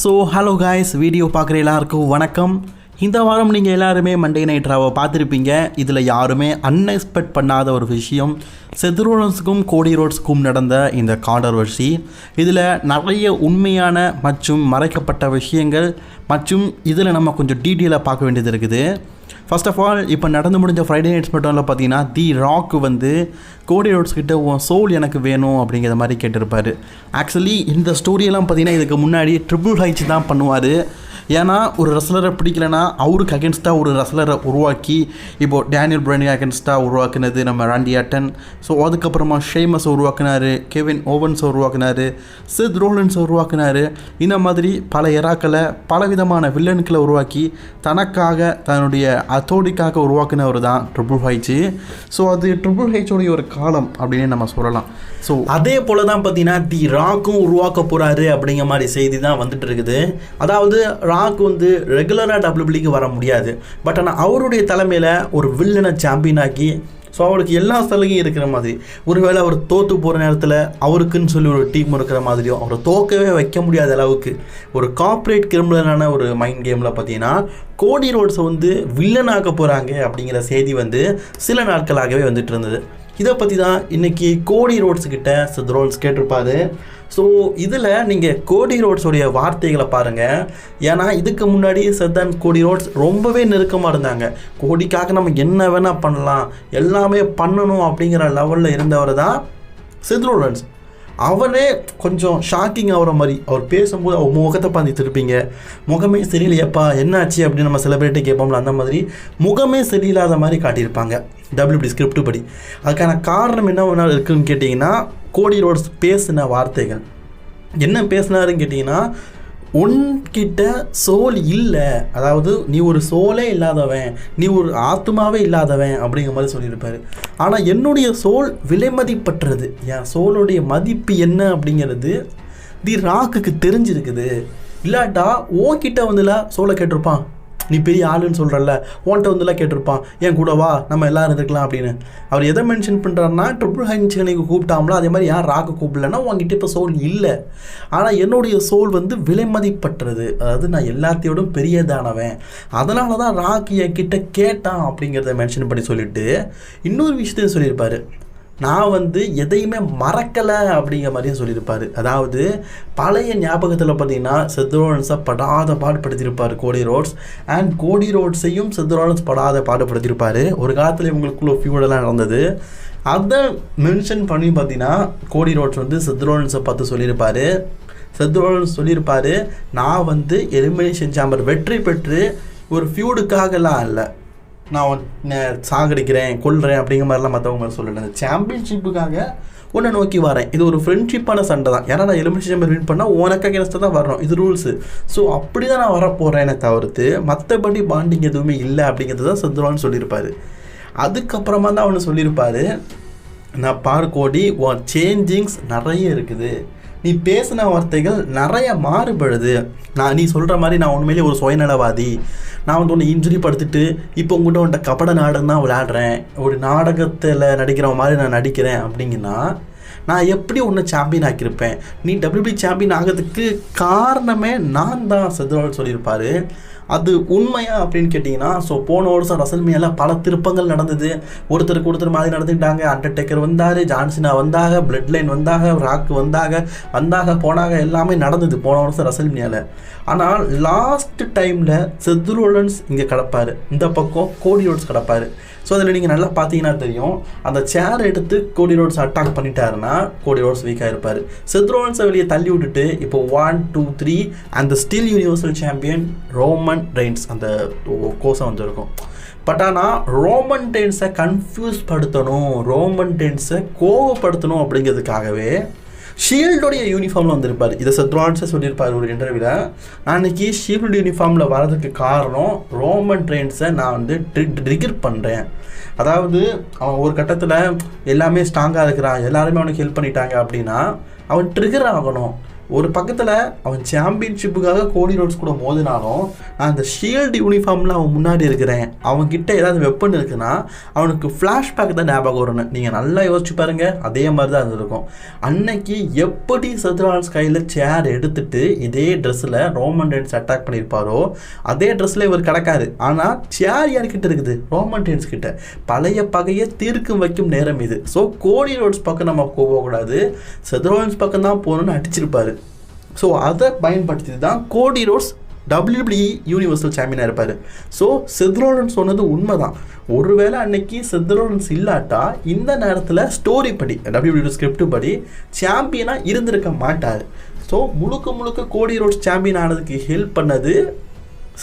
So hello guys video பார்க்குற எல்லாருக்கும் வணக்கம். இந்த வாரம் நீங்கள் எல்லாருமே மண்டே நைட் ராவை பார்த்துருப்பீங்க. இதில் யாருமே அன்எக்ஸ்பெக்ட் பண்ணாத ஒரு விஷயம். செதுரோலன்ஸுக்கும் கோடி ரோட்ஸுக்கும் நடந்த இந்த கான்ட்ரவர்சி இதில் நிறைய உண்மையான மற்றும் மறைக்கப்பட்ட விஷயங்கள் மற்றும் இதில் நம்ம கொஞ்சம் டீட்டெயிலாக பார்க்க வேண்டியது இருக்குது. ஃபர்ஸ்ட் ஆஃப் ஆல் இப்போ நடந்து முடிஞ்ச ஃப்ரைடே நைட்ஸ் மட்டும் பார்த்தீங்கன்னா தி ராக் வந்து கோடி ரோட்ஸ் கிட்ட உன் சோல் எனக்கு வேணும் அப்படிங்கிற மாதிரி கேட்டிருப்பார். ஆக்சுவலி இந்த ஸ்டோரியெல்லாம் பார்த்தீங்கன்னா இதுக்கு முன்னாடி ட்ரிபிள் ஹைச் தான் பண்ணுவார். ஏன்னா ஒரு ரெஸ்லரை பிடிக்கலனா அவருக்கு அகேன்ஸ்டாக ஒரு ரெஸ்லரை உருவாக்கி இப்போது டேனியல் பிரானி அகேன்ஸ்டாக உருவாக்குனது நம்ம ராண்டி அட்டன் ஸோ அதுக்கப்புறமா ஷேமஸ் உருவாக்குனாரு கெவின் ஓவன்ஸ் உருவாக்குனாரு சித் ரோலன்ஸ் உருவாக்குனாரு. இந்த மாதிரி பல எராக்களை பலவிதமான வில்லன்களை உருவாக்கி தனக்காக தன்னுடைய அத்தோடிக்காக உருவாக்குனவர் தான் ட்ரிபிள் ஹைச்சு ஸோ அது ட்ரிபிள் ஹைச்சோடைய ஒரு காலம் அப்படின்னு நம்ம சொல்லலாம். ஸோ அதே போல் தான் பார்த்தீங்கன்னா தி ராக்கும் உருவாக்க போகிறாரு அப்படிங்கிற மாதிரி செய்தி தான் வந்துட்டு இருக்குது. அதாவது ராக் வந்து ரெகுலராக டபிள்யூபிளிக்கு வர முடியாது. பட் ஆனால் அவருடைய தலைமையில் ஒரு வில்லனை சாம்பியன் ஆக்கி ஸோ அவருக்கு எல்லா சலுகையும் இருக்கிற மாதிரி. ஒருவேளை அவர் தோற்று போகிற நேரத்தில் அவருக்குன்னு சொல்லி ஒரு டீம் இருக்கிற மாதிரியும் அவரை தோக்கவே வைக்க முடியாத அளவுக்கு ஒரு கார்ப்பரேட் கிரிமினலான ஒரு மைண்ட் கேமில் பார்த்தீங்கன்னா கோடி ரோட்ஸை வந்து வில்லனாக்க போகிறாங்க அப்படிங்கிற செய்தி வந்து சில நாட்களாகவே வந்துட்டு இருந்தது. இதை பற்றி தான் இன்றைக்கி கோடி ரோட்ஸ் கிட்ட சித் ரோல்ஸ் கேட்டிருப்பாரு. ஸோ இதில் நீங்கள் கோடி ரோட்ஸோடைய வார்த்தைகளை பாருங்கள் ஏன்னா இதுக்கு முன்னாடி சர்தான் கோடி ரோட்ஸ் ரொம்பவே நெருக்கமாக இருந்தாங்க. கோடிக்காக நம்ம என்ன வேணால் பண்ணலாம். எல்லாமே பண்ணணும் அப்படிங்கிற லெவலில் இருந்தவர் தான் சித்ரோலன்ஸ் அவனே கொஞ்சம் ஷாக்கிங் ஆகிற மாதிரி. அவர் பேசும்போது அவர் முகத்தை பார்த்து திருப்பீங்க. முகமே சரியில்லையப்பா என்னாச்சு அப்படின்னு நம்ம செலிப்ரேட்டி கேட்போம்ல அந்த மாதிரி முகமே சரியில்லாத மாதிரி காட்டியிருப்பாங்க. டபிள்யூபி ஸ்கிரிப்ட் படி. அதுக்கான காரணம் என்ன ஒன்றா இருக்குன்னு கேட்டிங்கன்னா கோடி ரோட்ஸ் பேசின வார்த்தைகள். என்ன பேசினாருன்னு கேட்டிங்கன்னா உன்கிட்ட சோல் இல்லை. அதாவது நீ ஒரு சோலே இல்லாதவன் நீ ஒரு ஆத்மாவே இல்லாதவன் அப்படிங்கிற மாதிரி சொல்லியிருப்பாரு. ஆனால் என்னுடைய சோல் விலைமதிப்பற்றது. என் சோலுடைய மதிப்பு என்ன அப்படிங்கிறது தி ராக்குக்கு தெரிஞ்சிருக்குது. இல்லாட்டா உன்கிட்ட வந்துல சோலை கேட்டிருப்பான். நீ பெரிய ஆளுன்னு சொல்கிறல்ல உன்கிட்ட வந்துலாம் கேட்டிருப்பான் என் கூட வா நம்ம எல்லாரும் இருந்துக்கலாம் அப்படின்னு. அவர் எதை மென்ஷன் பண்ணுறாருன்னா ட்ரிபிள் ஹைன்சனுக்கு கூப்பிட்டாங்களோ அதே மாதிரி யார் ராக்கு கூப்பிடலன்னா உங்ககிட்ட இப்போ சோல் இல்லை. ஆனால் என்னுடைய சோல் வந்து விலைமதிப்பற்றது அதாவது நான் எல்லாத்தையோடும் பெரியதானவன். அதனால தான் ராக் என்கிட்ட கேட்டான் அப்படிங்கிறத மென்ஷன் பண்ணி சொல்லிட்டு இன்னொரு விஷயத்தையும் சொல்லியிருப்பார். நான் வந்து எதையுமே மறக்கலை அப்படிங்கிற மாதிரியும் சொல்லியிருப்பார். அதாவது பழைய ஞாபகத்தில் பார்த்தீங்கன்னா செத்ரோலன்ஸை படாத பாடுபடுத்தியிருப்பார் கோடி ரோட்ஸ் அண்ட் கோடி ரோட்ஸையும் செத்ரோலன்ஸ் படாத பாடுபடுத்தியிருப்பார் ஒரு காலத்தில் இவங்களுக்குள்ள ஃபியூடெல்லாம் நடந்தது. அதை மென்ஷன் பண்ணி பார்த்தீங்கன்னா கோடி ரோட்ஸ் வந்து செத்ரோலன்ஸை பார்த்து சொல்லியிருப்பார். செத்ரோலன்ஸ் சொல்லியிருப்பார் நான் வந்து எலிமினேஷன் சாம்பர் வெற்றி பெற்று ஒரு ஃபியூடுக்காகலாம் இல்லை. நான் சாகடிக்கிறேன் கொல்றேன் அப்படிங்கிற மாதிரிலாம் மற்றவங்க மாதிரி சொல்லலை இந்த சாம்பியன்ஷிப்புக்காக உன்னை நோக்கி வரேன். இது ஒரு ஃப்ரெண்ட்ஷிப்பான சண்டை தான். ஏன்னா நான் எலிமினேஷன் சாம்பர் வின் பண்ணால் உனக்கு அகேன்ஸ்டாக தான் வரணும். இது ரூல்ஸு ஸோ அப்படி தான் நான் வரப்போகிறேனே தவிர்த்து மற்றபடி பாண்டிங் எதுவுமே இல்லை அப்படிங்கிறது தான் சந்துருவான்னு சொல்லியிருப்பார். அதுக்கப்புறமா தான் அவனு சொல்லியிருப்பார் நான் பார்க்கோடி சேஞ்சிங்ஸ் நிறைய இருக்குது. நீ பேசின வார்த்தைகள் நிறைய மாறுபடுது. நான் நீ சொல்கிற மாதிரி நான் உண்மையிலேயே ஒரு சுயநலவாதி. நான் வந்து உன்னை இன்ஜுரி படுத்திட்டு இப்போ உங்கள்கிட்ட உன்ட்ட கபட நாடகம் தான் விளையாடுறேன். ஒரு நாடகத்தில் நடிக்கிற மாதிரி நான் நடிக்கிறேன் அப்படிங்கன்னா நான் எப்படி உன்னை சாம்பியன் ஆக்கியிருப்பேன்? நீ டபிள்யூபி சாம்பியன் ஆகிறதுக்கு காரணமே நான் தான் செதுவால் சொல்லியிருப்பார். அது உண்மையா அப்படின்னு கேட்டிங்கன்னா ஸோ போன வருஷம் ரசல்மியால பல திருப்பங்கள் நடந்தது. ஒருத்தருக்கு ஒருத்தர் மாதிரி நடந்துக்கிட்டாங்க. அண்டர்டேக்கர் வந்தார் ஜான்சினா வந்தாக பிளட் லைன் வந்தாங்க ராக் வந்தாக வந்தாக போனாக எல்லாமே நடந்தது போன வருஷம் ரசல்மியால. ஆனால் லாஸ்ட் டைமில் செதுரோலன்ஸ் இங்கே கிடப்பார். இந்த பக்கம் கோடி ரோட்ஸ் கிடப்பார். ஸோ அதில் நீங்கள் நல்லா பார்த்தீங்கன்னா தெரியும் அந்த சேர் எடுத்து கோடி ரோட்ஸ் அட்டாக் பண்ணிட்டாருன்னா கோடி ரோட்ஸ் வீக்காக இருப்பார் செத்ரோன்ஸை வெளியே தள்ளி விட்டுட்டு இப்போ ஒன் டூ த்ரீ அந்த still universal champion Roman Reigns அந்த கோஷம் வந்துருக்கும். பட் ஆனால் ரோமன் டென்ஸை கன்ஃபியூஸ் படுத்தணும் ரோமன் டென்ஸை கோவப்படுத்தணும் அப்படிங்கிறதுக்காகவே ஷீல்டோடைய யூனிஃபார்மில் வந்திருப்பார். இதை சத்வான்ஸை சொல்லியிருப்பார் ஒரு இன்டர்வியூவில் நான் அன்றைக்கி ஷீல்டு யூனிஃபார்மில் வரதுக்கு காரணம் ரோமன் ட்ரெயின்ஸை நான் வந்து ட்ரிகர் பண்ணுறேன் அதாவது அவன் ஒரு கட்டத்தில் எல்லாமே ஸ்ட்ராங்காக இருக்கிறான் எல்லாருமே அவனுக்கு ஹெல்ப் பண்ணிட்டாங்க அப்படின்னா அவன் ட்ரிகர் ஆகணும். ஒரு பக்கத்தில் அவன் சாம்பியன்ஷிப்புக்காக கோடி ரோட்ஸ் கூட மோதினாலும் நான் அந்த ஷீல்டு யூனிஃபார்மில் அவன் முன்னாடி இருக்கிறேன். அவன்கிட்ட ஏதாவது வெப்பன் இருக்குன்னா அவனுக்கு ஃப்ளாஷ்பேக் தான் ஞாபகம் வரணும் நீங்கள் நல்லா யோசிச்சு பாருங்கள் அதே மாதிரி தான் இருந்திருக்கும் அன்னைக்கு எப்படி சத்ரான்ஸ் கையில் சேர் எடுத்துட்டு இதே ட்ரெஸ்ஸில் ரோமன் டென்ஸ் அட்டாக் பண்ணியிருப்பாரோ அதே ட்ரெஸ்ஸில் இவர் கிடக்காது ஆனால் சேர் யார்கிட்ட இருக்குது? ரோமன் டென்ஸ் கிட்ட. பழைய பகையை தீர்க்கும் வைக்கும் நேரம் இது. ஸோ கோடி ரோட்ஸ் பக்கம் நம்ம போகக்கூடாது. செத்ரோன்ஸ் பக்கம் தான் போகணும்னு அடிச்சிருப்பாரு ஸோ அதை பயன்படுத்தி தான் கோடி ரோட்ஸ் டபிள்யூபிள்இ யூனிவர்சல் சாம்பியனாக இருப்பார். ஸோ செத்ரோலன்ஸ் சொன்னது உண்மை தான் ஒருவேளை அன்னைக்கு செத்ரோலன்ஸ் இல்லாட்டா இந்த நேரத்தில் ஸ்டோரி படி டபிள்யூபிள்யூ ஸ்கிரிப்ட் படி சாம்பியனாக இருந்திருக்க மாட்டார். ஸோ முழுக்க முழுக்க கோடி ரோட்ஸ் சாம்பியன் ஆனதுக்கு ஹெல்ப் பண்ணது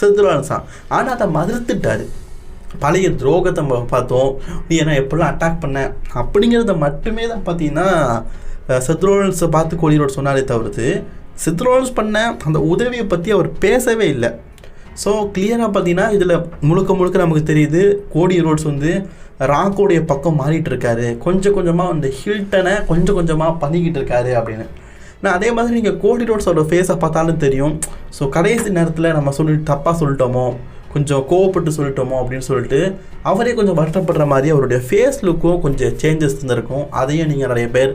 செத்ரோலன்ஸ் தான். ஆனால் அதை மறுத்துட்டார். பழைய துரோகத்தை நம்ம பார்த்தோம். நீ என்ன எப்படிலாம் அட்டாக் பண்ண? அப்படிங்கிறத மட்டுமே தான் பார்த்தீங்கன்னா செத்ரோலன்ஸை பார்த்து கோடி ரோட் சொன்னாலே தவிர்த்து செத்ரோலன்ஸ் பண்ண அந்த உதவியை பற்றி அவர் பேசவே இல்லை. ஸோ கிளியராக பார்த்தீங்கன்னா இதில் முழுக்க முழுக்க நமக்கு தெரியுது கோடி ரோட்ஸ் வந்து ராக்கோடைய பக்கம் மாறிட்டு இருக்காரு. கொஞ்சம் கொஞ்சமாக அந்த ஹில்டனை கொஞ்சம் கொஞ்சமாக பண்ணிக்கிட்டு இருக்காரு அப்படின்னு. நான் அதே மாதிரி நீங்கள் கோடி ரோட்ஸோட ஃபேஸை பார்த்தாலும் தெரியும். ஸோ கடைசி நேரத்தில் நம்ம சொல்லி தப்பாக சொல்லிட்டோமோ கொஞ்சம் கோவப்பட்டு சொல்லிட்டோமோ அப்படின்னு சொல்லிட்டு அவரே கொஞ்சம் வருத்தப்படுற மாதிரி அவருடைய ஃபேஸ் லுக்கும் கொஞ்சம் சேஞ்சஸ் இருந்திருக்கும். அதையும் நீங்கள் நிறைய பேர்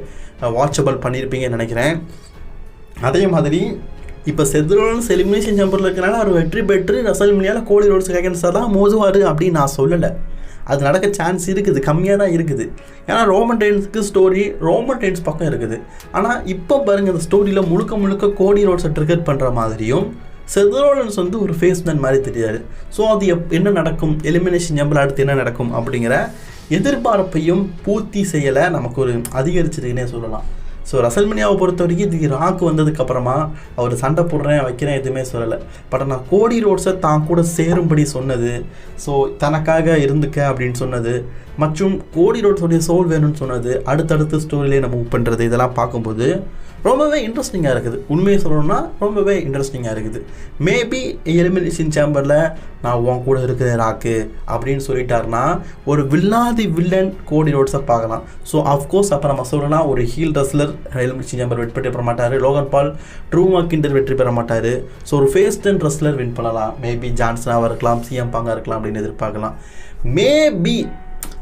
வாட்சபிள் பண்ணியிருப்பீங்கன்னு நினைக்கிறேன். அதே மாதிரி இப்போ செத்ரோலன்ஸ் எலிமினேஷன் சேம்பரில் இருக்கிறனால அவர் வெற்றி பெற்று ரசல் மினியால் கோடி ரோட்ஸ் கேகன்ஸாக தான் மோதுவார் அப்படின்னு நான் சொல்லலை. அது நடக்க சான்ஸ் இருக்குது கம்மியாக தான் இருக்குது. ஏன்னா ரோமன் டைன்ஸுக்கு ஸ்டோரி ரோமன் டைன்ஸ் பக்கம் இருக்குது. ஆனால் இப்போ பாருங்கள் அந்த ஸ்டோரியில் முழுக்க முழுக்க கோடி ரோட்ஸை ட்ரிகர் பண்ணுற மாதிரியும் செதரோலன்ஸ் வந்து ஒரு ஃபேஸ்மேன் மாதிரி தெரியாது. ஸோ அது எப் என்ன நடக்கும்? எலிமினேஷன் ஜம்பில் அடுத்து என்ன நடக்கும்? அப்படிங்கிற எதிர்பார்ப்பையும் பூர்த்தி செய்யலை நமக்கு ஒரு அதிகரிச்சிருக்குன்னே சொல்லலாம். ஸோ ரசல்மனியாவை பொறுத்த வரைக்கும் இது ராக்கு வந்ததுக்கப்புறமா அவர் சண்டை போடுறேன் வைக்கிறேன் எதுவுமே சொல்லலை. பட் ஆனால் கோடி ரோட்ஸை தான் கூட சேரும்படி சொன்னது. ஸோ தனக்காக இருந்துக்க அப்படின்னு சொன்னது. மற்றும் கோடி ரோட்ஸோடைய சோல் வேணும்னு சொன்னது. அடுத்தடுத்த ஸ்டோரியிலே நம்ம மூவ் பண்ணுறது இதெல்லாம் பார்க்கும்போது ரொம்பவே இன்ட்ரெஸ்டிங்காக இருக்குது. உண்மையை சொல்லணும்னா ரொம்பவே இன்ட்ரெஸ்டிங்காக இருக்குது. மேபி எலிமினேஷன் சேம்பரில் நான் உன் கூட இருக்கிறேன் ராக்கு அப்படின்னு சொல்லிட்டாருன்னா ஒரு வில்லாதி வில்லன் கோடி ரோட்ஸை பார்க்கலாம். ஸோ அஃப்கோர்ஸ் அப்போ நம்ம சொல்லலாம் ஒரு ஹீல் ரெஸ்லர் எலிமினேஷன் சேம்பர் வெற்றி பெற மாட்டார் லோகன் பால் ட்ரூ மார்க்கிண்டர் வெற்றி பெற மாட்டார் ஸோ ஒரு ஃபேஸ்ட் அண்ட் ரெஸ்லர் வின் பண்ணலாம். மேபி ஜான்சனாக இருக்கலாம் சிஎம் பாங்காக இருக்கலாம் அப்படின்னு எதிர்பார்க்கலாம். மேபி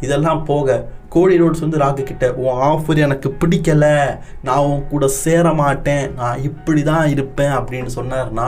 இதெல்லாம் போக கோடி ரோட்ஸ் வந்து ராக்கு கிட்ட உன் ஆஃபர் எனக்கு பிடிக்கல. நான் உன் கூட சேர மாட்டேன். நான் இப்படி தான் இருப்பேன். அப்படின்னு சொன்னார்னா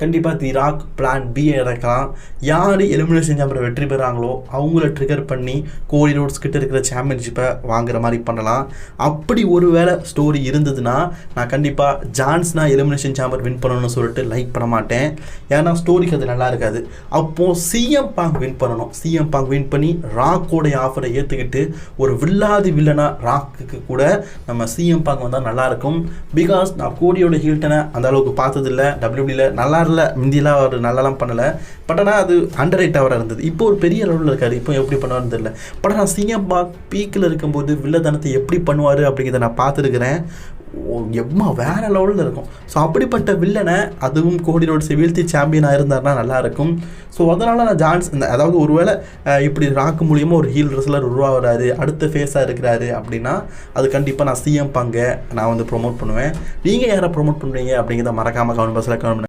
கண்டிப்பாக தி ராக் பிளான் பி இறக்கலாம். யார் எலிமினேஷன் சாம்பியன் வெற்றி பெறாங்களோ அவங்கள ட்ரிகர் பண்ணி கோடி ரோட்ஸ் கிட்ட இருக்கிற சாம்பியன்ஷிப்பை வாங்குற மாதிரி பண்ணலாம். அப்படி ஒரு வேளை ஸ்டோரி இருந்ததுன்னா நான் கண்டிப்பாக ஜான்ஸ்னா எலிமினேஷன் சாம்பர் வின் பண்ணணும்னு சொல்லிட்டு லைக் பண்ண மாட்டேன். ஏன்னா ஸ்டோரிக்கு அது நல்லா இருக்காது. அப்போது சிஎம் பாங் வின் பண்ணணும். சிஎம் பாங் வின் பண்ணி ராக்கோடைய ஆஃபரை ஏற்றுக்கிட்டு ஒரு வில்லாதி வில்லனா ராக்குக்கு கூட நம்ம சிஎம் பாங்க வந்தால் நல்லாயிருக்கும். பிகாஸ் நான் கோடியோட ஹீல்டனை அந்த அளவுக்கு பார்த்ததில்ல. டபிள்யூடியில் நல்லா இல்லை. முந்தியெல்லாம் அவர் நல்லாலாம் பண்ணலை. பட் ஆனால் அது அண்டர் ரேட் அவராக இருந்தது. இப்போ ஒரு பெரிய லெவலில் இருக்காரு. இப்போ எப்படி பண்ணுவார்னு தெரியல. பட் ஆனால் சிஎம் பாக் பீக்கில் இருக்கும்போது வில்லதனத்தை எப்படி பண்ணுவார் அப்படிங்கிறத நான் பார்த்துருக்குறேன். எம்மா வேற லெவலில் இருக்கும். ஸோ அப்படிப்பட்ட வில்லனை அதுவும் கோடி ரோட்ஸை வீழ்த்தி சாம்பியனாக இருந்தார்னா நல்லாயிருக்கும் ஸோ அதனால் நான் ஜான்ஸ் இந்த அதாவது ஒருவேளை இப்படி ராக்கு மூலியமாக ஒரு ஹீல் ரெஸ்லர் உருவாகிறாரு அடுத்த ஃபேஸாக இருக்கிறாரு அப்படின்னா அது கண்டிப்பாக நான் சிஎம் பங்கை நான் வந்து ப்ரொமோட் பண்ணுவேன். நீங்கள் யாரை ப்ரொமோட் பண்ணுவீங்க அப்படிங்கிறத மறக்காமல் கவர்மெண்ட் பஸ்ஸில் கவர்மெண்ட்